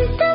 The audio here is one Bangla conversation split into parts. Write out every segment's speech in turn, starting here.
Santa.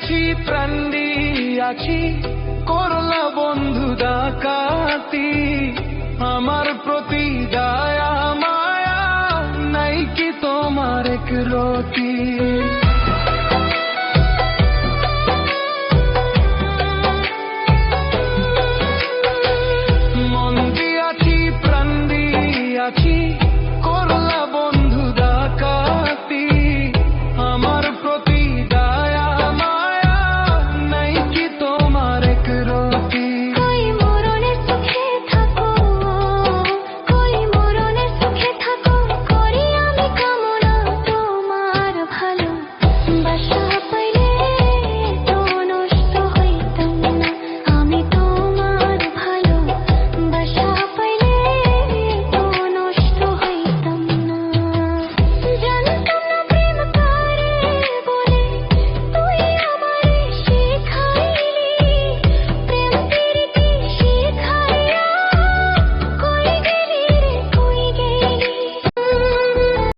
আছি প্রাণী আছি করলা বন্ধু দাকাতি আমার প্রতি দায়া মায়া নাই কি তোমার একরতি